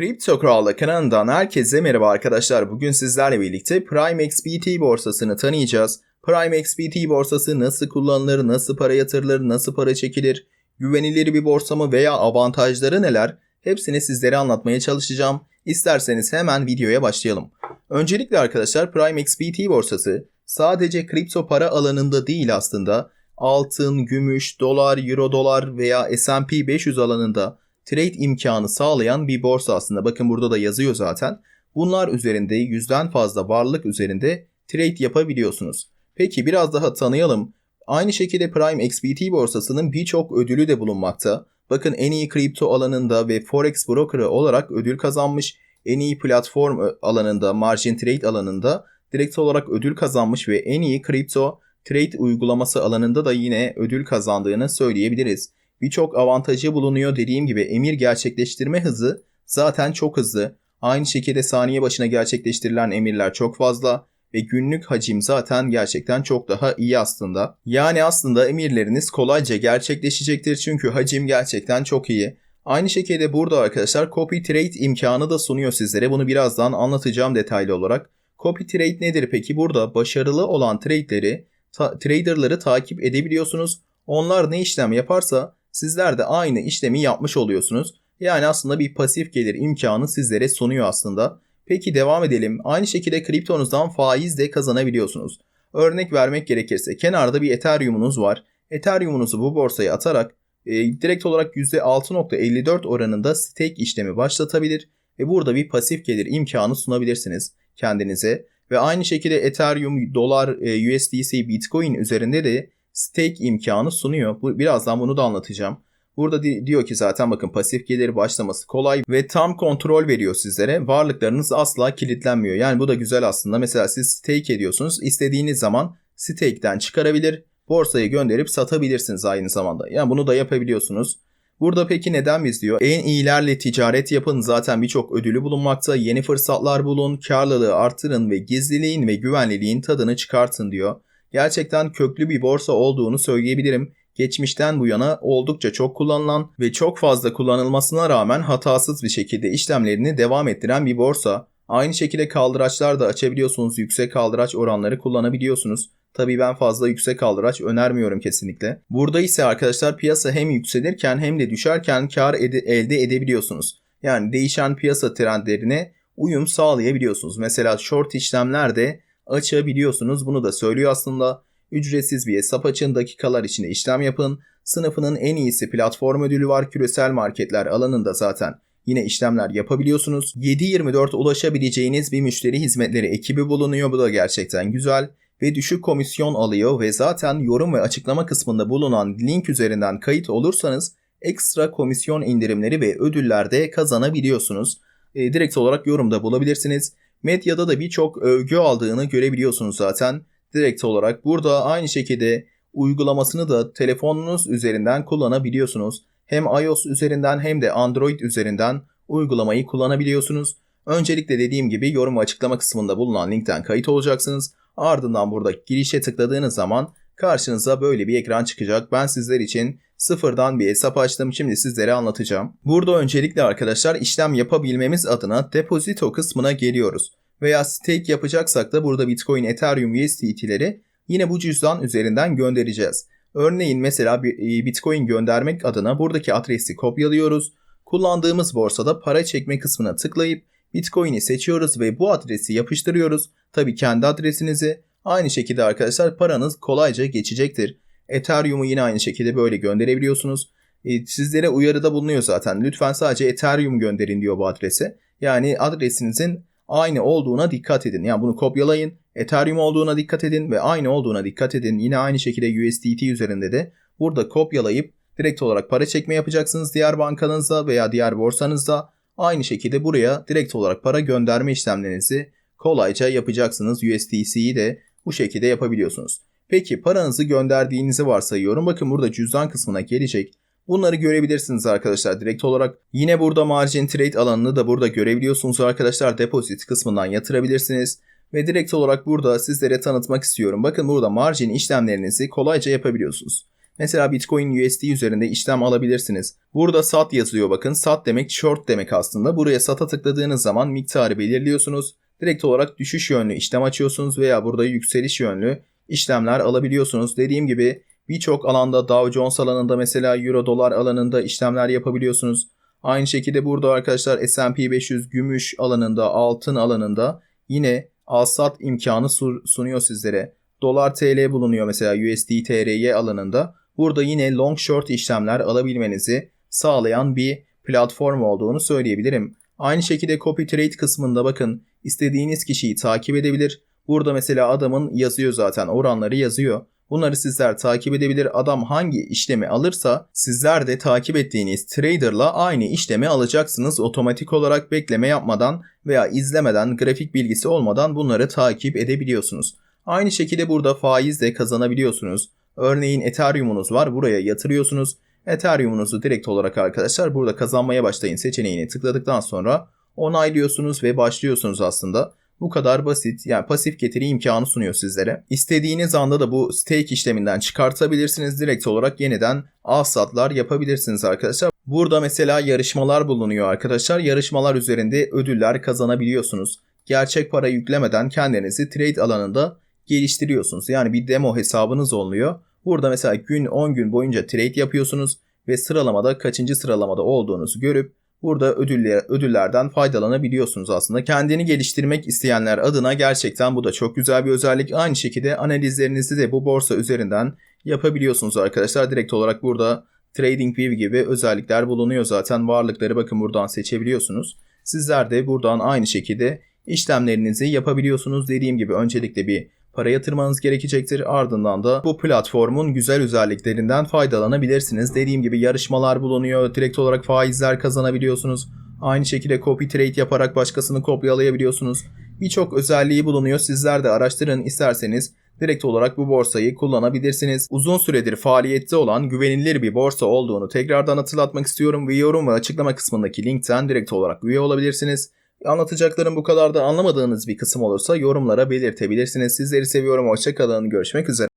Kripto Kral'da kanalından herkese merhaba arkadaşlar. Bugün sizlerle birlikte Prime XBT borsasını tanıyacağız. Prime XBT borsası nasıl kullanılır, nasıl para yatırılır, nasıl para çekilir, güvenilir bir borsa mı veya avantajları neler? Hepsini sizlere anlatmaya çalışacağım. İsterseniz hemen videoya başlayalım. Öncelikle arkadaşlar Prime XBT borsası sadece kripto para alanında değil aslında altın, gümüş, dolar, euro dolar veya S&P 500 alanında trade imkanı sağlayan bir borsa aslında. Bakın burada da yazıyor zaten. Bunlar üzerinde yüzden fazla varlık üzerinde trade yapabiliyorsunuz. Peki biraz daha tanıyalım. Aynı şekilde Prime XBT borsasının birçok ödülü de bulunmakta. Bakın en iyi kripto alanında ve forex broker'ı olarak ödül kazanmış. En iyi platform alanında, margin trade alanında direkt olarak ödül kazanmış ve en iyi kripto trade uygulaması alanında da yine ödül kazandığını söyleyebiliriz. Birçok avantajı bulunuyor dediğim gibi emir gerçekleştirme hızı zaten çok hızlı. Aynı şekilde saniye başına gerçekleştirilen emirler çok fazla ve günlük hacim zaten gerçekten çok daha iyi aslında. Yani aslında emirleriniz kolayca gerçekleşecektir çünkü hacim gerçekten çok iyi. Aynı şekilde burada arkadaşlar copy trade imkanı da sunuyor sizlere. Bunu birazdan anlatacağım detaylı olarak. Copy trade nedir peki? Burada başarılı olan trade'leri, ta- traderları takip edebiliyorsunuz. Onlar ne işlem yaparsa sizler de aynı işlemi yapmış oluyorsunuz. Yani aslında bir pasif gelir imkanı sizlere sunuyor aslında. Peki devam edelim. Aynı şekilde kriptonuzdan faiz de kazanabiliyorsunuz. Örnek vermek gerekirse kenarda bir Ethereum'unuz var. Ethereum'unuzu bu borsaya atarak e, direkt olarak %6.54 oranında stake işlemi başlatabilir ve burada bir pasif gelir imkanı sunabilirsiniz kendinize. Ve aynı şekilde Ethereum, dolar, e, USDC, Bitcoin üzerinde de stake imkanı sunuyor. Bu, birazdan bunu da anlatacağım. Burada di- diyor ki zaten bakın pasif gelir başlaması kolay ve tam kontrol veriyor sizlere. Varlıklarınız asla kilitlenmiyor. Yani bu da güzel aslında. Mesela siz stake ediyorsunuz. İstediğiniz zaman stake'den çıkarabilir, borsaya gönderip satabilirsiniz aynı zamanda. Yani bunu da yapabiliyorsunuz. Burada peki neden biz diyor? En iyilerle ticaret yapın. Zaten birçok ödülü bulunmakta. Yeni fırsatlar bulun, karlılığı artırın ve gizliliğin ve güvenliliğin tadını çıkartın diyor. Gerçekten köklü bir borsa olduğunu söyleyebilirim. Geçmişten bu yana oldukça çok kullanılan ve çok fazla kullanılmasına rağmen hatasız bir şekilde işlemlerini devam ettiren bir borsa. Aynı şekilde kaldıraçlar da açabiliyorsunuz. Yüksek kaldıraç oranları kullanabiliyorsunuz. Tabii ben fazla yüksek kaldıraç önermiyorum kesinlikle. Burada ise arkadaşlar piyasa hem yükselirken hem de düşerken kar ede- elde edebiliyorsunuz. Yani değişen piyasa trendlerine uyum sağlayabiliyorsunuz. Mesela short işlemlerde açabiliyorsunuz. Bunu da söylüyor aslında. Ücretsiz bir hesap açın, dakikalar içinde işlem yapın. Sınıfının en iyisi platform ödülü var. Küresel marketler alanında zaten yine işlemler yapabiliyorsunuz. 7-24 ulaşabileceğiniz bir müşteri hizmetleri ekibi bulunuyor. Bu da gerçekten güzel ve düşük komisyon alıyor ve zaten yorum ve açıklama kısmında bulunan link üzerinden kayıt olursanız ekstra komisyon indirimleri ve ödüller de kazanabiliyorsunuz. E, direkt olarak yorumda bulabilirsiniz. Medyada da birçok övgü aldığını görebiliyorsunuz zaten. Direkt olarak burada aynı şekilde uygulamasını da telefonunuz üzerinden kullanabiliyorsunuz. Hem iOS üzerinden hem de Android üzerinden uygulamayı kullanabiliyorsunuz. Öncelikle dediğim gibi yorum ve açıklama kısmında bulunan linkten kayıt olacaksınız. Ardından burada girişe tıkladığınız zaman karşınıza böyle bir ekran çıkacak. Ben sizler için sıfırdan bir hesap açtım. Şimdi sizlere anlatacağım. Burada öncelikle arkadaşlar işlem yapabilmemiz adına depozito kısmına geliyoruz. Veya stake yapacaksak da burada Bitcoin, Ethereum, USDT'leri yine bu cüzdan üzerinden göndereceğiz. Örneğin mesela e, Bitcoin göndermek adına buradaki adresi kopyalıyoruz. Kullandığımız borsada para çekme kısmına tıklayıp Bitcoin'i seçiyoruz ve bu adresi yapıştırıyoruz. Tabi kendi adresinizi. Aynı şekilde arkadaşlar paranız kolayca geçecektir. Ethereum'u yine aynı şekilde böyle gönderebiliyorsunuz. E, sizlere uyarıda bulunuyor zaten. Lütfen sadece Ethereum gönderin diyor bu adrese. Yani adresinizin aynı olduğuna dikkat edin. Yani bunu kopyalayın. Ethereum olduğuna dikkat edin ve aynı olduğuna dikkat edin. Yine aynı şekilde USDT üzerinde de burada kopyalayıp direkt olarak para çekme yapacaksınız diğer bankanızda veya diğer borsanızda. Aynı şekilde buraya direkt olarak para gönderme işlemlerinizi kolayca yapacaksınız. USDC'yi de bu şekilde yapabiliyorsunuz. Peki paranızı gönderdiğinizi varsayıyorum. Bakın burada cüzdan kısmına gelecek. Bunları görebilirsiniz arkadaşlar direkt olarak. Yine burada margin trade alanını da burada görebiliyorsunuz arkadaşlar. Deposit kısmından yatırabilirsiniz. Ve direkt olarak burada sizlere tanıtmak istiyorum. Bakın burada margin işlemlerinizi kolayca yapabiliyorsunuz. Mesela Bitcoin USD üzerinde işlem alabilirsiniz. Burada sat yazıyor bakın. Sat demek short demek aslında. Buraya sata tıkladığınız zaman miktarı belirliyorsunuz. Direkt olarak düşüş yönlü işlem açıyorsunuz veya burada yükseliş yönlü işlemler alabiliyorsunuz. Dediğim gibi birçok alanda Dow Jones alanında mesela Euro dolar alanında işlemler yapabiliyorsunuz. Aynı şekilde burada arkadaşlar S&P 500 gümüş alanında, altın alanında yine al-sat imkanı sunuyor sizlere. Dolar TL bulunuyor mesela USD TRY alanında. Burada yine long short işlemler alabilmenizi sağlayan bir platform olduğunu söyleyebilirim. Aynı şekilde copy trade kısmında bakın istediğiniz kişiyi takip edebilir. Burada mesela adamın yazıyor zaten oranları yazıyor. Bunları sizler takip edebilir. Adam hangi işlemi alırsa sizler de takip ettiğiniz traderla aynı işlemi alacaksınız. Otomatik olarak bekleme yapmadan veya izlemeden, grafik bilgisi olmadan bunları takip edebiliyorsunuz. Aynı şekilde burada faiz de kazanabiliyorsunuz. Örneğin Ethereum'unuz var. Buraya yatırıyorsunuz. Ethereum'unuzu direkt olarak arkadaşlar burada kazanmaya başlayın seçeneğini tıkladıktan sonra onaylıyorsunuz ve başlıyorsunuz aslında. Bu kadar basit yani pasif getiri imkanı sunuyor sizlere. İstediğiniz anda da bu stake işleminden çıkartabilirsiniz. Direkt olarak yeniden alsatlar yapabilirsiniz arkadaşlar. Burada mesela yarışmalar bulunuyor arkadaşlar. Yarışmalar üzerinde ödüller kazanabiliyorsunuz. Gerçek para yüklemeden kendinizi trade alanında geliştiriyorsunuz. Yani bir demo hesabınız oluyor. Burada mesela gün 10 gün boyunca trade yapıyorsunuz ve sıralamada kaçıncı sıralamada olduğunuzu görüp burada ödüller, ödüllerden faydalanabiliyorsunuz aslında. Kendini geliştirmek isteyenler adına gerçekten bu da çok güzel bir özellik. Aynı şekilde analizlerinizi de bu borsa üzerinden yapabiliyorsunuz arkadaşlar. Direkt olarak burada TradingView gibi özellikler bulunuyor zaten. Varlıkları bakın buradan seçebiliyorsunuz. Sizler de buradan aynı şekilde işlemlerinizi yapabiliyorsunuz. Dediğim gibi öncelikle bir para yatırmanız gerekecektir. Ardından da bu platformun güzel özelliklerinden faydalanabilirsiniz. Dediğim gibi yarışmalar bulunuyor. Direkt olarak faizler kazanabiliyorsunuz. Aynı şekilde copy trade yaparak başkasını kopyalayabiliyorsunuz. Birçok özelliği bulunuyor. Sizler de araştırın isterseniz direkt olarak bu borsayı kullanabilirsiniz. Uzun süredir faaliyette olan güvenilir bir borsa olduğunu tekrardan hatırlatmak istiyorum ve yorum ve açıklama kısmındaki linkten direkt olarak üye olabilirsiniz. Anlatacaklarım bu kadar da anlamadığınız bir kısım olursa yorumlara belirtebilirsiniz. Sizleri seviyorum. Hoşçakalın. Görüşmek üzere.